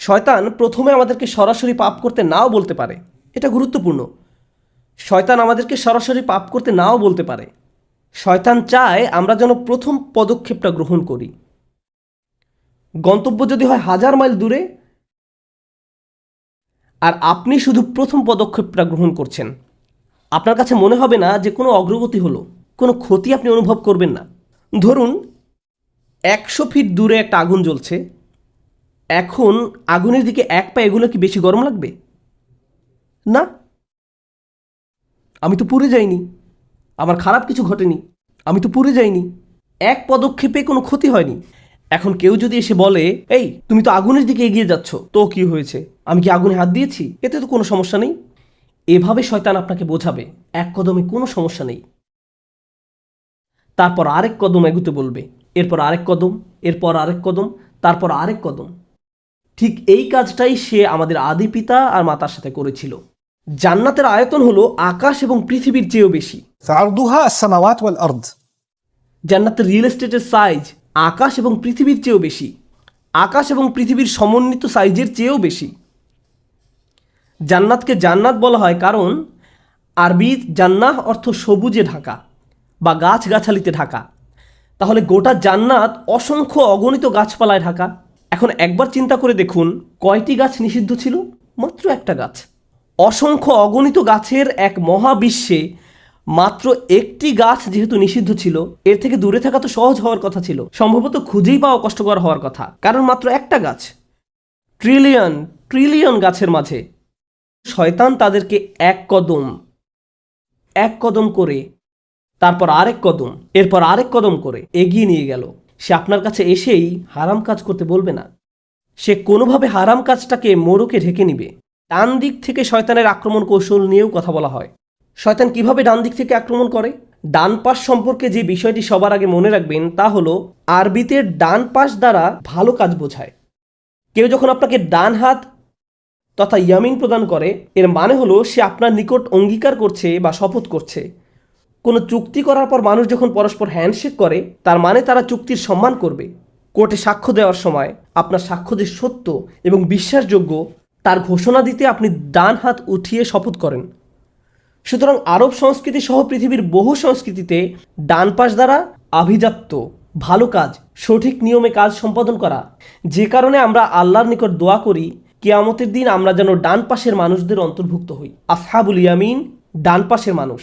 শয়তান প্রথমে আমাদেরকে সরাসরি পাপ করতে নাও বলতে পারে। এটা গুরুত্বপূর্ণ। শয়তান আমাদেরকে সরাসরি পাপ করতে নাও বলতে পারে। শয়তান চায় আমরা যেন প্রথম পদক্ষেপটা গ্রহণ করি। গন্তব্য যদি হয় হাজার মাইল দূরে, আর আপনি শুধু প্রথম পদক্ষেপটা গ্রহণ করছেন, আপনার কাছে মনে হবে না যে কোনো অগ্রগতি হলো, কোনো ক্ষতি আপনি অনুভব করবেন না। ধরুন, একশো ফিট দূরে একটা আগুন জ্বলছে এখন আগুনের দিকে এক পা এগুলো কি বেশি গরম লাগবে? না। আমি তো পুড়ে যাইনি। আমার খারাপ কিছু ঘটেনি। আমি তো পুড়ে যাইনি। এক পদক্ষেপে কোনো ক্ষতি হয়নি। এখন কেউ যদি এসে বলে, এই, তুমি তো আগুনের দিকে এগিয়ে যাচ্ছ, তো কি হয়েছে? আমি কি আগুনে হাত দিয়েছি? এতে তো কোনো সমস্যা নেই। এভাবে শয়তান আপনাকে বোঝাবে। এক কদমে কোনো সমস্যা নেই। তারপর আরেক কদম এগুতে বলবে। এরপর আরেক কদম, এরপর আরেক কদম, তারপর আরেক কদম। ঠিক এই কাজটাই সে আমাদের আদি পিতা আর মাতার সাথে করেছিল। জান্নাতের আয়তন হলো আকাশ এবং পৃথিবীর চেয়েও বেশি। জান্নাতের রিয়েল এস্টেটের সাইজ আকাশ এবং পৃথিবীর চেয়েও বেশি। আকাশ এবং পৃথিবীর সমন্বিত সাইজের চেয়েও বেশি। জান্নাতকে জান্নাত বলা হয় কারণ আরবি জান্নাহ অর্থ সবুজে ঢাকা বা গাছগাছালিতে ঢাকা। তাহলে গোটা জান্নাত অসংখ্য অগণিত গাছপালায় ঢাকা। এখন একবার চিন্তা করে দেখুন, কয়টি গাছ নিষিদ্ধ ছিল? মাত্র একটা গাছ। অসংখ্য অগণিত গাছের এক মহাবিশ্বে মাত্র একটি গাছ যেহেতু নিষিদ্ধ ছিল, এর থেকে দূরে থাকা তো সহজ হওয়ার কথা ছিল। সম্ভবত খুঁজেই পাওয়া কষ্টকর হওয়ার কথা। কারণ মাত্র একটা গাছ। ট্রিলিয়ন ট্রিলিয়ন গাছের মাঝে শয়তান তাদেরকে এক কদম এক কদম করে, তারপর আরেক কদম, এরপর আরেক কদম করে এগিয়ে নিয়ে গেল। সে আপনার কাছে এসেই হারাম কাজ করতে বলবে না। সে কোনোভাবে হারাম কাজটাকে মোড়কে ঢেকে নিবে। ডান দিক থেকে শয়তানের আক্রমণ কৌশল নিয়েও কথা বলা হয়। শয়তান কীভাবে ডান দিক থেকে আক্রমণ করে? ডান পাশ সম্পর্কে যে বিষয়টি সবার আগে মনে রাখবেন তা হলো, আরবিতে ডান পাশ দ্বারা ভালো কাজ বোঝায়। কেউ যখন আপনাকে ডান হাত তথা ইয়ামিন প্রদান করে, এর মানে হলো সে আপনার নিকট অঙ্গীকার করছে বা শপথ করছে। কোনো চুক্তি করার পর মানুষ যখন পরস্পর হ্যান্ডশেক করে, তার মানে তারা চুক্তির সম্মান করবে। কোর্টে সাক্ষ্য দেওয়ার সময় আপনার সাক্ষ্য যে সত্য এবং বিশ্বাসযোগ্য, তার ঘোষণা দিতে আপনি ডান হাত উঠিয়ে শপথ করেন। সুতরাং আরব সংস্কৃতি সহ পৃথিবীর বহু সংস্কৃতিতে ডান পাশ দ্বারা আভিজাত্য, ভালো কাজ, সঠিক নিয়মে কাজ সম্পাদন করা, যে কারণে আমরা আল্লাহর নিকট দোয়া করি, কেয়ামতের দিন আমরা যেন ডান পাশের মানুষদের অন্তর্ভুক্ত হই। আসহাবুল ইয়ামিন, ডান পাশের মানুষ।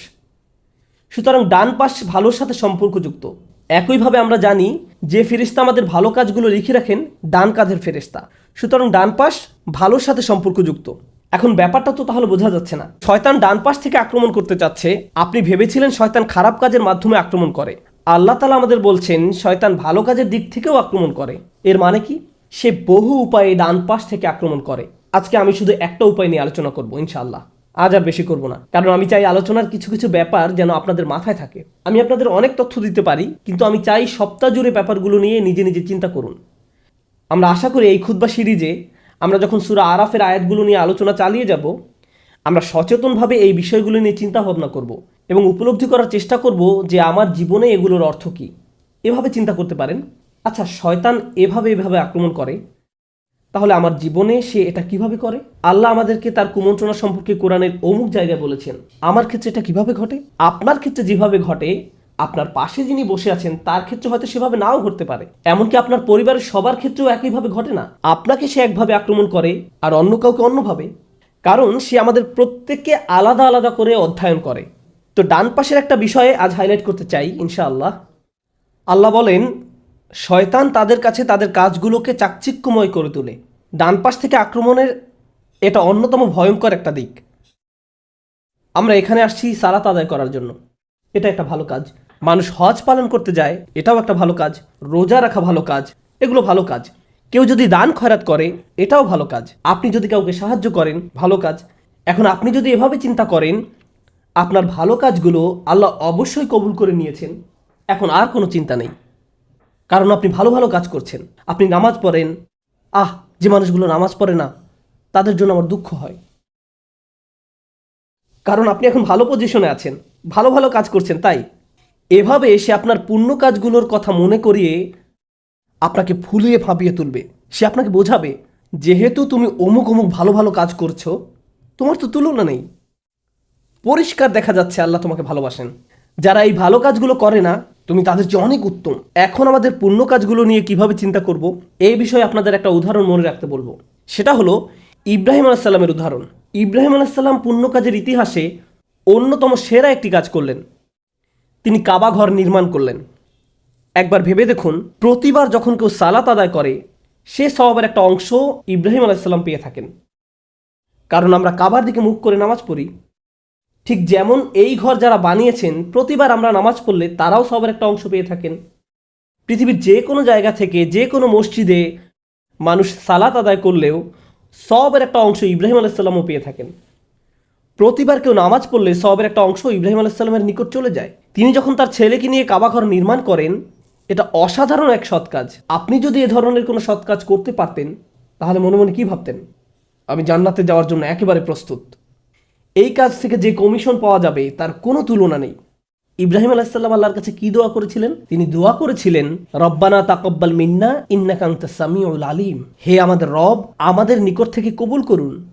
সুতরাং ডান পাশ ভালোর সাথে সম্পর্কযুক্ত। একইভাবে আমরা জানি যে ফেরিস্তা আমাদের ভালো কাজগুলো লিখে রাখেন ডান কাঁধের ফেরেস্তা সুতরাং ডান পাশ ভালোর সাথে সম্পর্কযুক্ত। এখন ব্যাপারটা তো তাহলে বোঝা যাচ্ছে না। শয়তান ডান পাশ থেকে আক্রমণ করতে চাচ্ছে। আপনি ভেবেছিলেন শয়তান খারাপ কাজের মাধ্যমে আক্রমণ করে। আল্লাহ তালা আমাদের বলছেন, শয়তান ভালো কাজের দিক থেকেও আক্রমণ করে। এর মানে কি? সে বহু উপায়ে ডান পাশ থেকে আক্রমণ করে। আজকে আমি শুধু একটা উপায় নিয়ে আলোচনা করব, ইনশাআল্লাহ। আজ আর বেশি করব না। কারণ আমি চাই আলোচনার কিছু কিছু ব্যাপার যেন আপনাদের মাথায় থাকে। আমি আপনাদের অনেক তথ্য দিতে পারি, কিন্তু আমি চাই সপ্তাহ জুড়ে ব্যাপারগুলো নিয়ে নিজে নিজে চিন্তা করুন। আমরা আশা করি এই খুদ্া সিরিজে আমরা যখন সুরা আরাফের আয়াতগুলো নিয়ে আলোচনা চালিয়ে যাব, আমরা সচেতনভাবে এই বিষয়গুলো নিয়ে চিন্তা ভাবনা করব এবং উপলব্ধি করার চেষ্টা করব যে আমার জীবনে এগুলোর অর্থ কী। এভাবে চিন্তা করতে পারেন? আচ্ছা শয়তান এভাবে এভাবে আক্রমণ করে। তাহলে আমার জীবনে সে এটা কীভাবে করে? আল্লাহ আমাদেরকে তার কুমন্ত্রণা সম্পর্কে কোরআনের অমুক জায়গায় বলেছেন, আমার ক্ষেত্রে এটা কীভাবে ঘটে? আপনার ক্ষেত্রে যেভাবে ঘটে, আপনার পাশে যিনি বসে আছেন, তার ক্ষেত্রে হয়তো সেভাবে নাও ঘটতে পারে। এমনকি আপনার পরিবারের সবার ক্ষেত্রেও একইভাবে ঘটে না। আপনাকে সে একভাবে আক্রমণ করে আর অন্য কাউকে অন্যভাবে। কারণ সে আমাদের প্রত্যেককে আলাদা আলাদা করে অধ্যয়ন করে। তো ডান পাশের একটা বিষয়ে আজ হাইলাইট করতে চাই, ইনশাআল্লাহ। আল্লাহ বলেন, শয়তান তাদের কাছে তাদের কাজগুলোকে চাকচিক্যময় করে তোলে। ডান পাশ থেকে আক্রমণের এটা অন্যতম ভয়ঙ্কর একটা দিক। আমরা এখানে আসছি সালাত আদায় করার জন্য। এটা একটা ভালো কাজ। মানুষ হজ পালন করতে যায়, এটাও একটা ভালো কাজ। রোজা রাখা ভালো কাজ, এগুলো ভালো কাজ। কেউ যদি দান খয়রাত করে, এটাও ভালো কাজ। আপনি যদি কাউকে সাহায্য করেন, ভালো কাজ। এখন আপনি যদি এভাবে চিন্তা করেন, আপনার ভালো কাজগুলো আল্লাহ অবশ্যই কবুল করে নিয়েছেন। এখন আর কোনো চিন্তা নেই। কারণ আপনি ভালো ভালো কাজ করছেন। আপনি নামাজ পড়েন, আহ যে মানুষগুলো নামাজ পড়ে না, তাদের জন্য আমার দুঃখ হয়। কারণ আপনি এখন ভালো পজিশনে আছেন, ভালো ভালো কাজ করছেন, তাই? এভাবে সে আপনার পূর্ণ কাজগুলোর কথা মনে করিয়ে আপনাকে ফুলিয়ে ফাঁপিয়ে তুলবে। সে আপনাকে বোঝাবে, যেহেতু তুমি অমুক অমুক ভালো ভালো কাজ করছ, তোমার তো তুলনা নেই। পরিষ্কার দেখা যাচ্ছে আল্লাহ তোমাকে ভালোবাসেন। যারা এই ভালো কাজগুলো করে না তুমি তাদের চেয়ে অনেক উত্তম। এখন আমাদের পুণ্য কাজগুলো নিয়ে কীভাবে চিন্তা করব, এই বিষয়ে আপনাদের একটা উদাহরণ মনে রাখতে বলব। সেটা হলো ইব্রাহিম আলাইসাল্লামের উদাহরণ। ইব্রাহিম আলাইসাল্লাম পুণ্য কাজের ইতিহাসে অন্যতম সেরা একটি কাজ করলেন। তিনি কাবা ঘর নির্মাণ করলেন। একবার ভেবে দেখুন, প্রতিবার যখন কেউ সালাত আদায় করে, সে স্বভাবের একটা অংশ ইব্রাহিম আলাইসাল্লাম পেয়ে থাকেন। কারণ আমরা কাবার দিকে মুখ করে নামাজ পড়ি ঠিক যেমন এই ঘর যারা বানিয়েছেন, প্রতিবার আমরা নামাজ পড়লে তারাও সবার একটা অংশ পেয়ে থাকেন। পৃথিবীর যে কোনো জায়গা থেকে, যে কোনো মসজিদে মানুষ সালাত আদায় করলেও সবের একটা অংশ ইব্রাহিম আলাইসাল্লামও পেয়ে থাকেন। প্রতিবার কেউ নামাজ পড়লে সবের একটা অংশ ইব্রাহিম আলাইসাল্লামের নিকট চলে যায়। তিনি যখন তার ছেলেকে নিয়ে কাবাঘর নির্মাণ করেন, এটা অসাধারণ এক সৎ কাজ। আপনি যদি এ ধরনের কোনো সৎ কাজ করতে পারতেন, তাহলে মনে মনে কী ভাবতেন? আমি জান্নাতে যাওয়ার জন্য একেবারে প্রস্তুত। এই কাজ থেকে যে কমিশন পাওয়া যাবে, তার কোনো তুলনা নেই। ইব্রাহিম আলাইসাল্লাম আল্লাহর কাছে কি দোয়া করেছিলেন? তিনি দোয়া করেছিলেন, রব্বানা তাকব্বাল মিন্না ইন্নাকান্তা সামিউল আলিম। হে আমাদের রব, আমাদের নিকট থেকে কবুল করুন।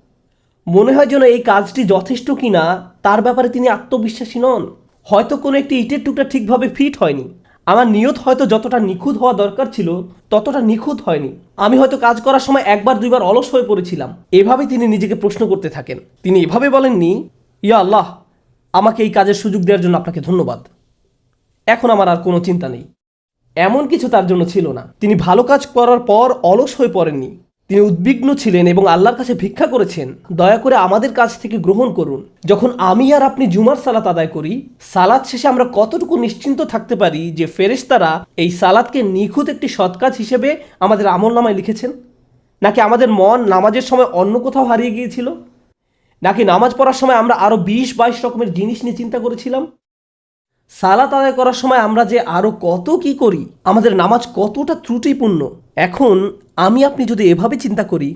মনে হয় যেন এই কাজটি যথেষ্ট কিনা, তার ব্যাপারে তিনি আত্মবিশ্বাসী নন। হয়তো কোনো একটি ইটের টুকরা ঠিকভাবে ফিট হয়নি। আমার নিয়ত হয়তো যতটা নিখুঁত হওয়া দরকার ছিল, ততটা নিখুঁত হয়নি। আমি হয়তো কাজ করার সময় একবার, দুইবার অলস হয়ে পড়েছিলাম। এভাবে তিনি নিজেকে প্রশ্ন করতে থাকেন। তিনি এভাবে বলেননি, ইয়া আল্লাহ, আমাকে এই কাজের সুযোগ দেওয়ার জন্য আপনাকে ধন্যবাদ। এখন আমার আর কোনো চিন্তা নেই। এমন কিছু তার জন্য ছিল না। তিনি ভালো কাজ করার পর অলস হয়ে পড়েননি। তিনি উদ্বিগ্ন ছিলেন এবং আল্লাহর কাছে ভিক্ষা করেছেন, দয়া করে আমাদের কাছ থেকে গ্রহণ করুন। যখন আমি আর আপনি জুমার সালাত আদায় করি সালাদ শেষে আমরা কতটুকু নিশ্চিন্ত থাকতে পারি যে ফেরেশতারা এই সালাদকে নিখুঁত একটি সৎকাজ হিসেবে আমাদের আমল নামায় লিখেছেন? নাকি আমাদের মন নামাজের সময় অন্য কোথাও হারিয়ে গিয়েছিল? নাকি নামাজ পড়ার সময় আমরা আরও বিশ বাইশ রকমের জিনিস নিয়ে চিন্তা করেছিলাম? সালাত আদায় করার সময় আমরা যে আরও কত কি করি, আমাদের নামাজ কতটা ত্রুটিপূর্ণ। এখন আমি আপনি যদি এভাবে চিন্তা করি,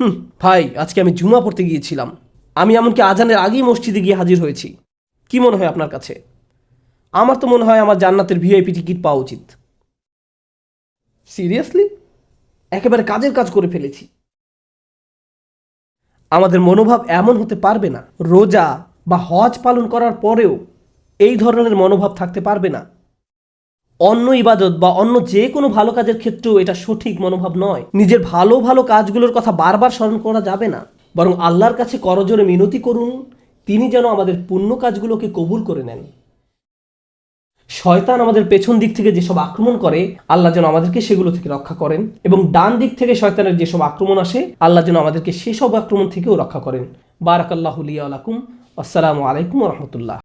হুম, ভাই, আজকে আমি জুমা পড়তে গিয়েছিলাম। আমি এমনকি আজানের আগেই মসজিদে গিয়ে হাজির হয়েছি। কি মনে হয় আপনার কাছে? আমার তো মনে হয় আমার জান্নাতের ভিআইপি টিকিট পাওয়া উচিত। সিরিয়াসলি একেবারে কাজের কাজ করে ফেলেছি। আমাদের মনোভাব এমন হতে পারবে না। রোজা বা হজ পালন করার পরেও এই ধরনের মনোভাব থাকতে পারবে না। অন্য ইবাদত বা অন্য যে কোনো ভালো কাজের ক্ষেত্রেও এটা সঠিক মনোভাব নয়। নিজের ভালো ভালো কাজগুলোর কথা বারবার স্মরণ করা যাবে না। বরং আল্লাহর কাছে করজোরে মিনতি করুন, তিনি যেন আমাদের পুণ্য কাজগুলোকে কবুল করে নেন। শয়তান আমাদের পেছন দিক থেকে যেসব আক্রমণ করে, আল্লাহ যেন আমাদেরকে সেগুলো থেকে রক্ষা করেন। এবং ডান দিক থেকে শয়তানের যেসব আক্রমণ আসে, আল্লাহ যেন আমাদেরকে সেসব আক্রমণ থেকেও রক্ষা করেন। বারাকাল্লাহুলিয়া আলাকুম আসসালামু আলাইকুম রহমতুল্লাহ।